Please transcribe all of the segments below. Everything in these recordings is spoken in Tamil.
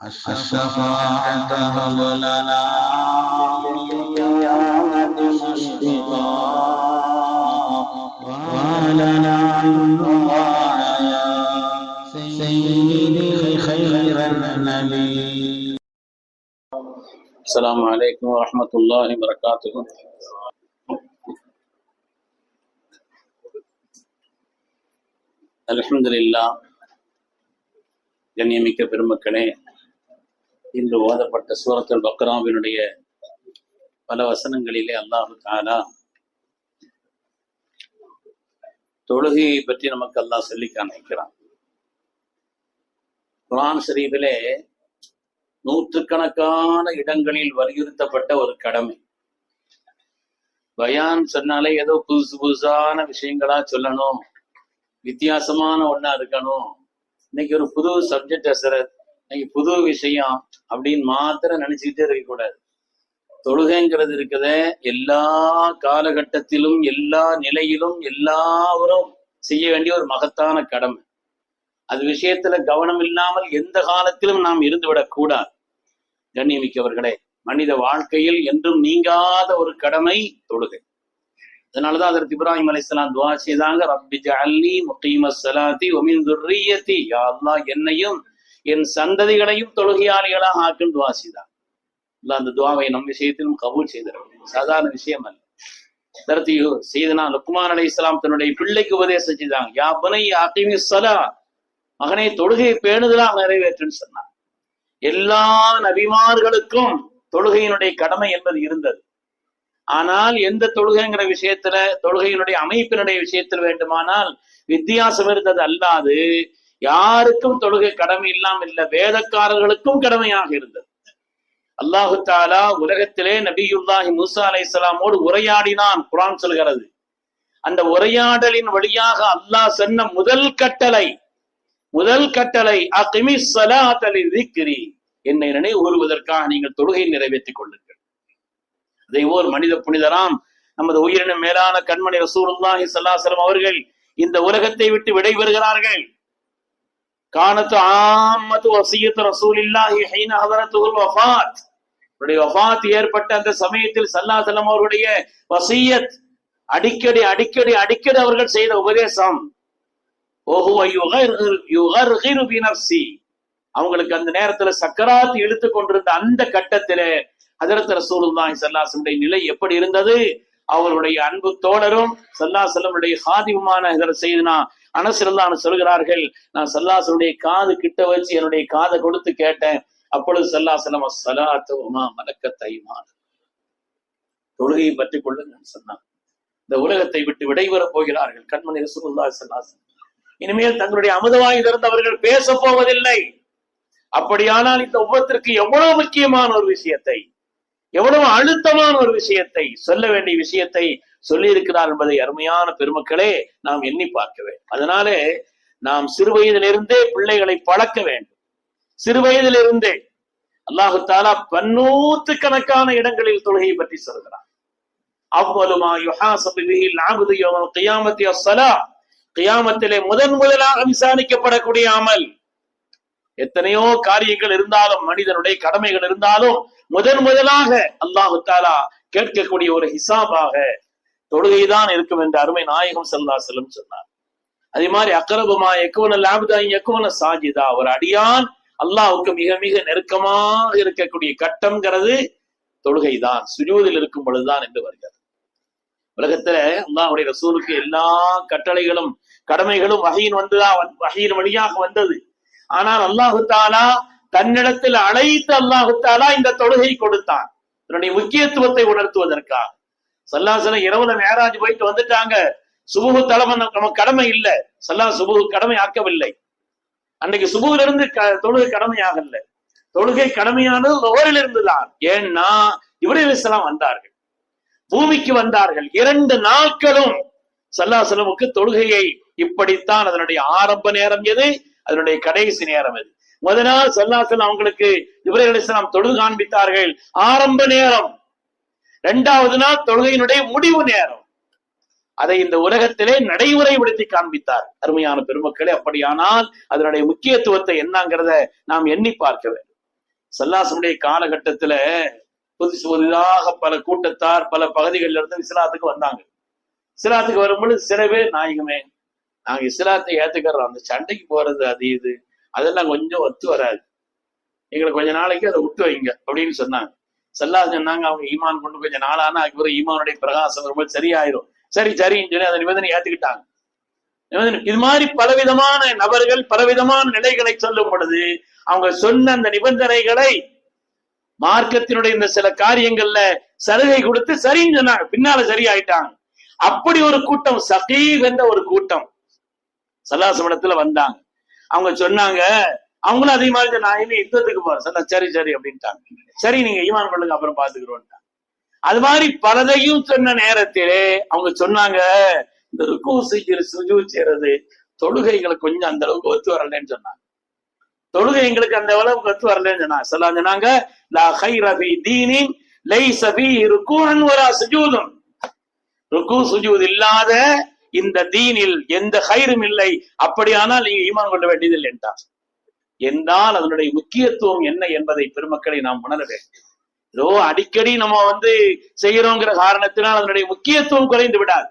الشفاعة هب لنا بالقيامة مشفقا ولنا يا سيدي خير النبي السلام عليكم ورحمة الله وبركاته அல்ஹம்துலில்லா கண்ணியமிக்க பெருமக்களே இன்று ஓதப்பட்ட சூரத்தில் பக்ராவினுடைய பல வசனங்களிலே அல்லாஹு தாலா தொழுகையை பற்றி நமக்கு அல்லாஹ் சொல்லி காணிக்கிறான் குரான் ஷரீஃபிலே நூற்றுக்கணக்கான இடங்களில் வலியுறுத்தப்பட்ட ஒரு கடமை. பயான் சொன்னாலே ஏதோ புதுசு புதுசான விஷயங்களா சொல்லணும். வித்தியாசமான ஒண்ணா இருக்கணும். இன்னைக்கு ஒரு புது சப்ஜெக்ட் அசரத் இன்னைக்கு புது விஷயம் அப்படின்னு மாத்திரம் நினைச்சுக்கிட்டே இருக்கக்கூடாது. தொழுகைங்கிறது இருக்குதே. எல்லா காலகட்டத்திலும் எல்லா நிலையிலும் எல்லாவரும் செய்ய வேண்டிய ஒரு மகத்தான கடமை. அது விஷயத்துல கவனம் இல்லாமல் எந்த காலத்திலும் நாம் இருந்துவிடக் கூடாது. கண்ணியமிக்கவர்களே மனித வாழ்க்கையில் என்றும் நீங்காத ஒரு கடமை தொழுகை. அதனாலதான் அதற்கு இப்ராஹிம் அலைஹிஸ்ஸலாம் துவா செய்தாங்க ரப்பி ஜல்லி முகீம சலாத்தி ஒமின் துர்ரியத்தி. துர்ரிய்யதி என்னையும் என் சந்ததிகளையும் தொழுகையாளிகளாக ஆக்கும் துவா செய்தாங்க அந்த துவாவை நம் விஷயத்திலும் கபூல் செய்திருக்கிறார் சாதாரண விஷயம் அல்ல அதற்கு செய்தனா லுக்மான் இஸ்லாம் தன்னுடைய பிள்ளைக்கு உபதேசம் செய்தாங்க. யா பனை அகிமி சலா மகனை தொழுகை பேணுதலாக நிறைவேற்றுன்னு சொன்னான் எல்லா நபிமார்களுக்கும் தொழுகையினுடைய கடமை என்பது இருந்தது. ஆனால் எந்த தொழுகைங்கிற விஷயத்துல தொழுகையினுடைய அமைப்பினுடைய விஷயத்தில் வேண்டுமானால் வித்தியாசம் இருந்தது அல்லாது யாருக்கும் தொழுகை கடமை இல்லாமல் இல்ல வேதக்காரர்களுக்கும் கடமையாக இருந்தது. அல்லாஹு தாலா உலகத்திலே நபியுல்லாஹி மூசா அலைஹிஸ்ஸலாமோடு உரையாடினான் குரான் சொல்கிறது. அந்த உரையாடலின் வழியாக அல்லாஹ் சொன்ன முதல் கட்டளை முதல் கட்டளை அகிமி சலாத்தலி திக்ரி என்னை நினைவு கூறுவதற்காக நீங்கள் தொழுகை நிறைவேற்றிக் கொள்ளுங்கள். அதை ஓர் மனித புனிதராம் நமது உயிரின மேலான கண்மணி ரசூலுல்லாஹி சல்லாசலம் அவர்கள் இந்த உலகத்தை விட்டு விடைபெறுகிறார்கள் கானத்து ஆமத்து வசியத்து ரசூலில்லாஹி ஹீன ஹதரத்துல் வஃபாத். அவருடைய வஃபாத் ஏற்பட்ட அந்த சமயத்தில் சல்லாசலம் அவருடைய வசியத் அடிக்கடி அடிக்கடி அடிக்கடி அவர்கள் செய்த உபதேசம். அவங்களுக்கு அந்த நேரத்துல சக்கராத் இழுத்து கொண்டிருந்த அந்த கட்டத்தில ஹதரத் ரசூலுல்லாஹி சல்லாசனுடைய நிலை எப்படி இருந்தது? அவருடைய அன்பு தோழரும் சல்லாசலமுடைய ஹாதிமுமான ஹதரத் செய்தனா அனசிரல்லான்னு சொல்கிறார்கள் நான் சல்லாசனுடைய காது கிட்ட வச்சு என்னுடைய காதை கொடுத்து கேட்டேன். அப்பொழுது சல்லாசனம் சலாத்துவமா மலக்க தைமான தொழுகையை பற்றி கொள்ளுங்கன்னு சொன்னான் இந்த உலகத்தை விட்டு விடைபெறப் போகிறார்கள். கண்மணி ரசூலுல்லாஹி சல்லாசன் இனிமேல் தங்களுடைய அமுதவாய் திறந்தவர்கள் பேச போவதில்லை. அப்படியானால் இந்த உபத்திற்கு எவ்வளவு முக்கியமான ஒரு விஷயத்தை எவ்வளவு அழுத்தமான ஒரு விஷயத்தை சொல்ல வேண்டிய விஷயத்தை சொல்லி இருக்கிறார் என்பதை அருமையான பெருமக்களே நாம் எண்ணி பார்க்க வேண்டும். அதனாலே நாம் சிறுவயதிலிருந்தே பிள்ளைகளை பழக்க வேண்டும். சிறுவயதிலிருந்தே அல்லாஹு தாலா பன்னூத்து கணக்கான இடங்களில் தொழுகையை பற்றி சொல்கிறார் கியாமத்திலே முதன் முதலாக விசாரிக்கப்படக்கூடிய அமல். எத்தனையோ காரியங்கள் இருந்தாலும் மனிதனுடைய கடமைகள் இருந்தாலும் முதன் முதலாக அல்லாஹு தாலா கேட்கக்கூடிய ஒரு ஹிசாபாக தொழுகைதான் இருக்கும் என்று அருமை நாயகம் செல்லா செல்லும் சொன்னார். அதே மாதிரி அக்கரபுமா எக்குவன லாபுதா எக்குவன சாஜிதா ஒரு அடியான் அல்லாவுக்கு மிக மிக நெருக்கமாக இருக்கக்கூடிய கட்டம்ங்கிறது தொழுகைதான் சுஜூதில் இருக்கும் பொழுதுதான் என்று வருகிறது. உலகத்துல அல்லாஹுடைய ரசூலுக்கு எல்லா கட்டளைகளும் கடமைகளும் வகையின் வந்துதான் வகையின் வழியாக வந்தது. ஆனால் அல்லாஹு தாலா தன்னிடத்தில் அழைத்து அல்லாஹு தாலா இந்த தொழுகை கொடுத்தான். இதனுடைய முக்கியத்துவத்தை உணர்த்துவதற்காக. சல்லாசலம் இரவுல மேராஜ் போயிட்டு வந்துட்டாங்க. சுபுகு தலைமை நம்ம கடமை இல்லை. சல்லா சுபுகு கடமை ஆக்கவில்லை. அன்னைக்கு சுபுகில இருந்து தொழுகை கடமையாகல. தொழுகை கடமையானது ஒவ்வொருல இருந்துதான் ஏன்னா இவரையில் இஸ்லாம் வந்தார்கள். பூமிக்கு வந்தார்கள். இரண்டு நாட்களும் சல்லாசலமுக்கு தொழுகையை இப்படித்தான் அதனுடைய ஆரம்ப நேரம் எது? அதனுடைய கடைசி நேரம் எது? முதல் நாள் சல்லாசலம் அவங்களுக்கு இவரையில் இஸ்லாம் தொழுது காண்பித்தார்கள். ஆரம்ப நேரம் இரண்டாவது நாள் தொழுகையினுடைய முடிவு நேரம். அதை இந்த உலகத்திலே நடைமுறைப்படுத்தி காண்பித்தார். அருமையான பெருமக்களே அப்படியானால் அதனுடைய முக்கியத்துவத்தை என்னங்கிறத நாம் எண்ணி பார்க்க வேண்டும். சல்லாசனுடைய காலகட்டத்துல புதுசு புதிதாக பல கூட்டத்தார் பல பகுதிகளில் இருந்து இஸ்லாத்துக்கு வந்தாங்க. இஸ்லாத்துக்கு வரும்பொழுது சில பேர் நாயகமே நாங்க இஸ்லாத்தை ஏத்துக்கிறோம் அந்த சண்டைக்கு போறது அது இது அதெல்லாம் கொஞ்சம் ஒத்து வராது. எங்களுக்கு கொஞ்ச நாளைக்கு அதை விட்டு வைங்க அப்படின்னு சொன்னாங்க. சல்லா சொன்னாங்க அவங்க ஈமான் கொண்டு கொஞ்சம் நாளான அதுக்கு பிறகு ஈமானுடைய பிரகாசம் ரொம்ப சரியாயிரும். சரி சரின்னு சொல்லி அந்த நிபந்தனை ஏத்துக்கிட்டாங்க. நிபந்தனை- இது மாதிரி பலவிதமான நபர்கள் பலவிதமான நிலைகளை சொல்லும் பொழுது அவங்க சொன்ன அந்த நிபந்தனைகளை மார்க்கத்தினுடைய இந்த சில காரியங்கள்ல சலுகை கொடுத்து சரின்னு சொன்னாங்க. பின்னால சரியாயிட்டாங்க. அப்படி ஒரு கூட்டம் சகீப் என்ற ஒரு கூட்டம் சல்லாசமடத்துல வந்தாங்க. அவங்க சொன்னாங்க அவங்களும் அதே மாதிரி நான் இனி யுத்தத்துக்கு போறேன்? சார் சரி சரி அப்படின்ட்டாங்க. சரி நீங்க ஈமான் பண்ணுங்க அப்புறம் பாத்துக்கிறோம் அது மாதிரி பலதையும் சொன்ன நேரத்திலே அவங்க சொன்னாங்க இந்த ருக்கு செய்கிற சுஜு செய்யறது தொழுகைகளை கொஞ்சம் அந்த அளவுக்கு ஒத்து வரலன்னு சொன்னாங்க. தொழுகை எங்களுக்கு அந்த அளவுக்கு ஒத்து வரலன்னு சொன்னாங்க. சொல்லா சொன்னாங்க லா சபி தீனின் ருக்கூன் ஒரு சுஜூதும் ருக்கு சுஜூத் இல்லாத இந்த தீனில் எந்த ஹைரும் இல்லை. அப்படியானால் நீங்க ஈமான் கொள்ள வேண்டியதில்லை என்றார் என்றால் அதனுடைய முக்கியத்துவம் என்ன என்பதை பெருமக்களை நாம் உணர வேண்டும். ஏதோ அடிக்கடி நம்ம வந்து செய்யறோங்கிற காரணத்தினால் அதனுடைய முக்கியத்துவம் குறைந்து விடாது.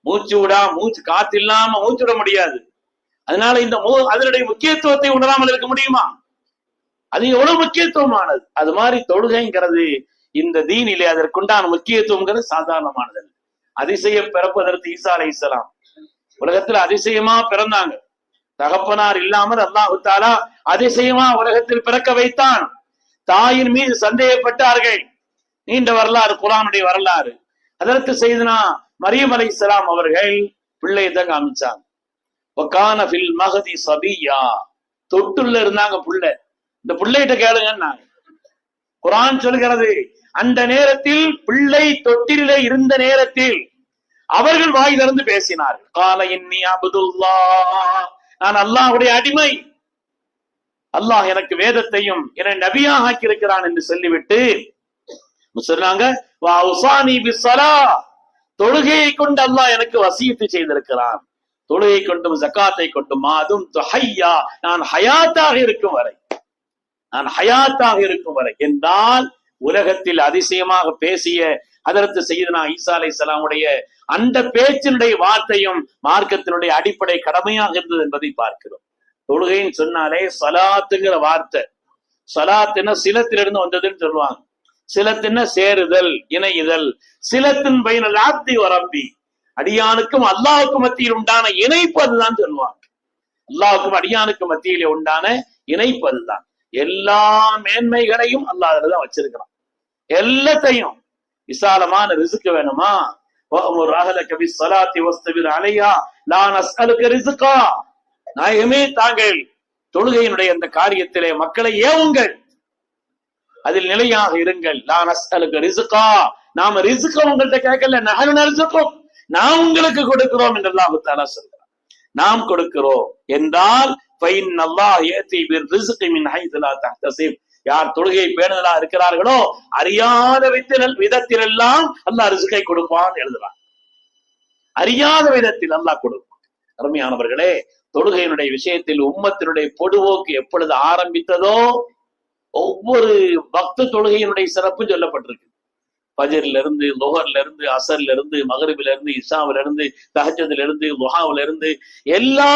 மூச்சு விடா மூச்சு காத்து இல்லாம மூச்சு விட முடியாது. அதனால இந்த மூ- அதனுடைய முக்கியத்துவத்தை உணராமல் இருக்க முடியுமா? அது எவ்வளவு முக்கியத்துவமானது? அது மாதிரி தொழுகைங்கிறது இந்த தீனிலே அதற்குண்டான முக்கியத்துவங்கிறது சாதாரணமானது அதிசயம் பிறப்பதற்கு ஈசா அலை இஸ்லாம் உலகத்துல அதிசயமா பிறந்தாங்க. தகப்பனார் இல்லாமல் அல்லாஹு தாலா அதிசயமா உலகத்தில் பிறக்க வைத்தான். தாயின் மீது சந்தேகப்பட்டார்கள். நீண்ட வரலாறு குரானுடைய வரலாறு. அதற்கு செய்தனா மரியம் அலை இஸ்லாம் அவர்கள் பிள்ளையை தான் காமிச்சாங்க. ஒக்கான மகதி சபியா. தொட்டுள்ள இருந்தாங்க புள்ள. இந்த பிள்ளைகிட்ட கேளுங்கன்னாங்க. குரான் சொல்கிறது அந்த நேரத்தில் பிள்ளை தொட்டிலே இருந்த நேரத்தில் அவர்கள் வாய் திறந்து பேசினார் கால இன்னி அபுதுல்லா நான் அல்லாஹுடைய அடிமை. அல்லாஹ் எனக்கு வேதத்தையும் என்னை நபியாக ஆக்கி இருக்கிறான் என்று சொல்லிவிட்டு சொன்னாங்க தொழுகையை கொண்டு அல்லாஹ் எனக்கு வசியத்து செய்திருக்கிறான். தொழுகை கொண்டும் ஜக்காத்தை கொண்டும் அதுவும் ஹையா நான் ஹயாத்தாக இருக்கும் வரை நான் ஹயாத்தாக இருக்கும் வரை என்றால் உலகத்தில் அதிசயமாக பேசிய அதற்கு செய்தனா ஈசா அலை சலாமுடைய அந்த பேச்சினுடைய வார்த்தையும் மார்க்கத்தினுடைய அடிப்படை கடமையாக இருந்தது என்பதை பார்க்கிறோம். தொழுகைன்னு சொன்னாலே சலாத்துங்கிற வார்த்தை. சலாத்துன்னா சிலத்திலிருந்து வந்ததுன்னு சொல்லுவாங்க. சிலத்தின சேருதல் இணையுதல் சிலத்தின் பையன லாப்தி வரம்பி அடியானுக்கும் அல்லாவுக்கும் மத்தியில் உண்டான இணைப்பு அதுதான் சொல்லுவாங்க. அல்லாஹுக்கும் அடியானுக்கும் மத்தியிலே உண்டான இணைப்பு அதுதான். எல்லா மேன்மைகளையும் அல்லாஹ் வச்சிருக்கிறான். எல்லாத்தையும் விசாலமான ரிசுக்கு வேணுமா? ஒரு அகல கவி சலாத்தி வஸ்தவில் அலையா நான் அஸ்அலுக்கு ரிசுக்கா நாயமே தாங்கள் தொழுகையினுடைய அந்த காரியத்திலே மக்களை ஏவுங்கள். அதில் நிலையாக இருங்கள். நான் அஸ்அலுக்கு ரிசுக்கா நாம ரிசுக்க உங்கள்கிட்ட கேட்கல நகன ரிசுக்கும் நாம் உங்களுக்கு கொடுக்கிறோம் என்று அல்லாஹு தாலா சொல்றான் நாம் கொடுக்கிறோம் என்றால் பைன் அல்லாஹ் ஏத்தி பின் ரிசுக்கு மின் ஹைதலா தஹ்தசிப் யார் தொழுகை பேணுதலா இருக்கிறார்களோ அறியாத விதத்தில் எல்லாம் அல்லாஹ் ரிஸ்கை கொடுப்பான் எழுதுறான். அறியாத விதத்தில் அல்லாஹ் கொடுப்பான். அருமையானவர்களே தொழுகையினுடைய விஷயத்தில் உம்மத்தினுடைய பொடுவோக்கு எப்பொழுது ஆரம்பித்ததோ ஒவ்வொரு பக்த தொழுகையினுடைய சிறப்பு சொல்லப்பட்டிருக்கு. பஜர்ல இருந்து லோஹர்ல இருந்து அசர்ல இருந்து மகரிபில இருந்து இஷாவில இருந்து தஹஜதுல இருந்து லுஹாவில இருந்து எல்லா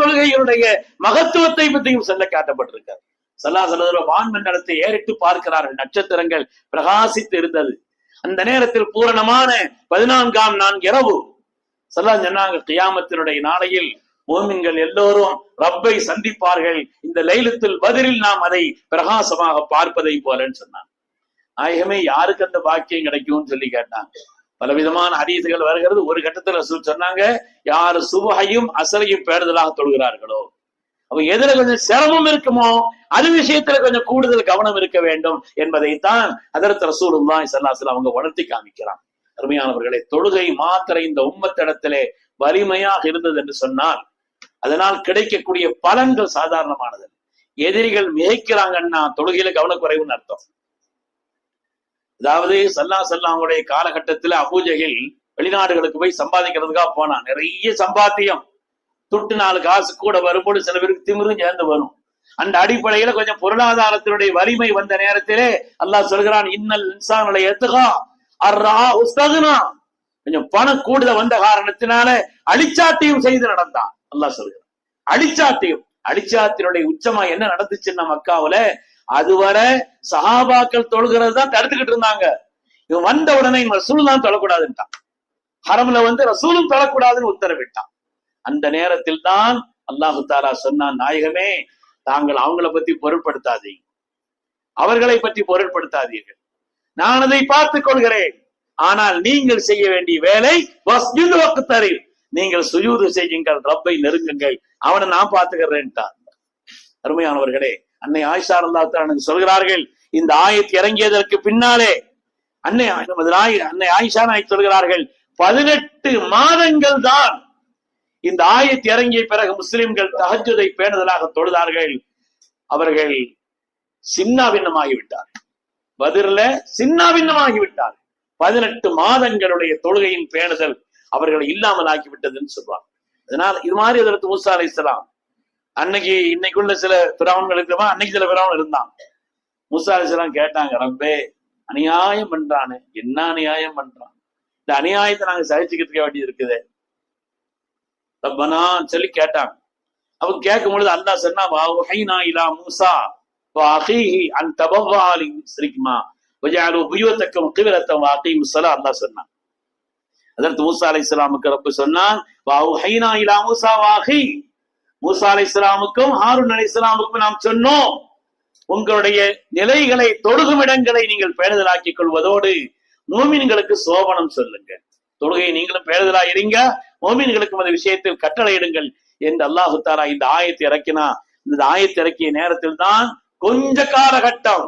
தொழுகையினுடைய மகத்துவத்தை பற்றியும் சொல்ல காட்டப்பட்டிருக்காரு. சல்லா சல்லா வான் மண்டலத்தை ஏறிட்டு பார்க்கிறார்கள். நட்சத்திரங்கள் பிரகாசித்து இருந்தது அந்த நேரத்தில் பூரணமான பதினான்காம் நான்கு இரவு. சல்லா சொன்னாங்க கியாமத்தினுடைய நாளையில் மோமின்கள் எல்லோரும் ரப்பை சந்திப்பார்கள். இந்த லைலத்தில் பதிலில் நாம் அதை பிரகாசமாக பார்ப்பதை போலன்னு சொன்னாங்க. நாயகமே யாருக்கு அந்த பாக்கியம் கிடைக்கும்னு சொல்லி கேட்டாங்க. பலவிதமான அரியதுகள் வருகிறது. ஒரு கட்டத்துல சொன்னாங்க யாரு சுபகையும் அசரையும் பேடுதலாக தொழுகிறார்களோ? அப்ப எதுல கொஞ்சம் சிரமம் இருக்குமோ அது விஷயத்துல கொஞ்சம் கூடுதல் கவனம் இருக்க வேண்டும் என்பதைத்தான் அதற்கு ரசூலுல்லாஹி ஸல்லல்லாஹு அவங்க உணர்த்தி காமிக்கிறான். அருமையானவர்களே தொழுகை மாத்திரை இந்த உம்மத்திடத்திலே வலிமையாக இருந்தது என்று சொன்னால் அதனால் கிடைக்கக்கூடிய பலன்கள் சாதாரணமானது. எதிரிகள் மிகைக்கிறாங்கன்னா தொழுகையில கவனக்குறைவுன்னு அர்த்தம். அதாவது சல்லா சல்லாவுடைய காலகட்டத்துல அபூஜையில் வெளிநாடுகளுக்கு போய் சம்பாதிக்கிறதுக்காக போனான். நிறைய சம்பாத்தியம். துட்டு நாலு காசு கூட வரும்போது சில பேருக்கு திமிரும் சேர்ந்து வரும். அந்த அடிப்படையில கொஞ்சம் பொருளாதாரத்தினுடைய வலிமை வந்த நேரத்திலே அல்லாஹ் சொல்கிறான் இன்னல் இன்சானுடைய எத்துகா அர்ரா உஸ்தகுனா. கொஞ்சம் பணம் கூடுதல் வந்த காரணத்தினால அழிச்சாட்டையும் செய்து நடந்தான். அல்லாஹ் சொல்கிறான். அழிச்சாட்டையும் அழிச்சாத்தினுடைய உச்சமா என்ன நடந்துச்சுன்னா மக்காவுல அதுவரை சஹாபாக்கள் தொழுகிறது தான் தடுத்துக்கிட்டு இருந்தாங்க. இவன் வந்த உடனே இவன் ரசூல் தான் தொழக்கூடாதுன்ட்டான். ஹரம்ல வந்து ரசூலும் தொழக்கூடாதுன்னு உத்தரவிட்டான். அந்த நேரத்தில் தான் அல்லாஹு தாலா சொன்னான் நாயகமே தாங்கள் அவங்கள பத்தி பொருட்படுத்தாதீங்க. அவர்களை பற்றி பொருட்படுத்தாதீர்கள். நான் அதை பார்த்துக் கொள்கிறேன். ஆனால் நீங்கள் செய்ய வேண்டிய வேலை வஸ்ஜுது வக்தரில். நீங்கள் சுயூது செய்யுங்கள் ரப்பை நெருங்குங்கள். அவனை நான் பார்த்துக்கிறேன்ட்டான். அருமையானவர்களே அன்னை ஆயிஷா அல்லாஹ் சொல்கிறார்கள் இந்த ஆயத்து இறங்கியதற்கு பின்னாலே அன்னை அன்னை ஆயிஷா நாய் சொல்கிறார்கள் பதினெட்டு மாதங்கள் தான் இந்த ஆயத்து இறங்கிய பிறகு முஸ்லிம்கள் தகஜதை பேணுதலாக தொழுதார்கள். அவர்கள் சின்னாபின்னமாகிவிட்டார் பதிரில சின்னாபின்னமாகிவிட்டார் பதினெட்டு மாதங்களுடைய தொழுகையின் பேணுதல் அவர்களை இல்லாமல் ஆக்கிவிட்டதுன்னு சொல்றாங்க. அதனால் இது மாதிரி அதற்கு மூசா அலை இஸ்லாம் அன்னைக்கு இன்னைக்குள்ள சில பிராவன்கள் இருக்கிறவா அன்னைக்கு சில பிராவன் இருந்தான் மூசா அலை இஸ்லாம் கேட்டாங்க ரப்பே அநியாயம் பண்றானு. என்ன அநியாயம் பண்றான்? இந்த அநியாயத்தை நாங்க சகிச்சுக்கிறதுக்க வேண்டியது இருக்குது. ரப்பனான்னு சொல்லி கேட்டாங்க. அவங்க கேட்கும் பொழுது அல்லா சொன்னா வஹைனா இலா மூசா வஅഖீஹி அன் சொன்னான். அதற்கு மூசா அலைஹிஸ்ஸலாமுக்கு ரப்பு சொன்னான் வஹைனா இலா மூசா வஅഖீ மூசா அலைஹிஸ்ஸலாமுக்கும் ஹாரூன் நாம் சொன்னோம் உங்களுடைய நிலைகளை தொழுகும் இடங்களை நீங்கள் பேணுதலாக்கிக் கொள்வதோடு மூமின்களுக்கு சோபனம் சொல்லுங்கள். தொழுகையை நீங்களும் பேருதலா இருங்க. மோமீன்களுக்கும் அந்த விஷயத்தில் கட்டளையிடுங்கள் என்று அல்லாஹு தாரா இந்த ஆயத்தை இறக்கினா. இந்த ஆயத்தை இறக்கிய நேரத்தில் தான் கொஞ்ச காலகட்டம்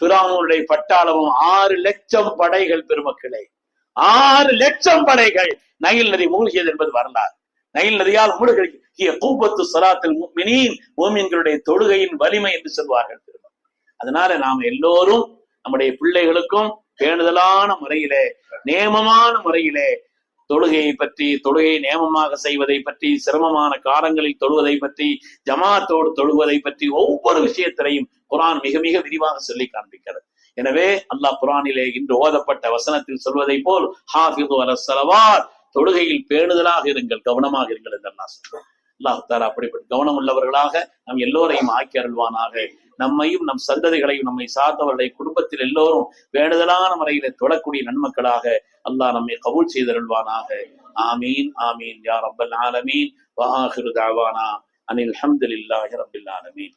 பிரானுடைய பட்டாளமும் ஆறு லட்சம் படைகள் பெருமக்களே. ஆறு லட்சம் படைகள் நயில் நதி மூழ்கியது என்பது வரலாறு. நயில் நதியால் மூழ்கி கூப்பத்து சலாத்தில் மினீன் மோமீன்களுடைய தொழுகையின் வலிமை என்று சொல்வார்கள் பெருமக்கள். அதனால நாம் எல்லோரும் நம்முடைய பிள்ளைகளுக்கும் பேணுதலான முறையிலே நேமமான முறையிலே தொழுகையை பற்றி தொழுகையை நேமமாக செய்வதை பற்றி சிரமமான காலங்களில் தொழுவதை பற்றி ஜமாத்தோடு தொழுவதை பற்றி ஒவ்வொரு விஷயத்திலையும் குரான் மிக மிக விரிவாக சொல்லி காண்பிக்கிறது. எனவே அல்லாஹ் குரானிலே இன்று ஓதப்பட்ட வசனத்தில் சொல்வதை போல் ஹாஃபிது அலசலவார் தொழுகையில் பேணுதலாக இருங்கள் கவனமாக இருங்கள் என்று அல்லாஹ் சொல்றான். அல்லாஹ் தார் அப்படிப்பட்ட கவனம் உள்ளவர்களாக நம் எல்லோரையும் ஆக்கி அருள்வானாக. நம்மையும் நம் சந்ததிகளையும் நம்மை சார்ந்தவர்களை குடும்பத்தில் எல்லோரும் வேண்டுதலான முறையில தொடக்கூடிய நன்மக்களாக அல்லாஹ் நம்மை கபூல் செய்தருள்வானாக. ஆமீன் ஆமீன். யார் அப்பல் ஆலமீன். வஆஹிரு தாவானா. அனில் அஹமதுல்லாஹி ரபில் ஆலமீன்.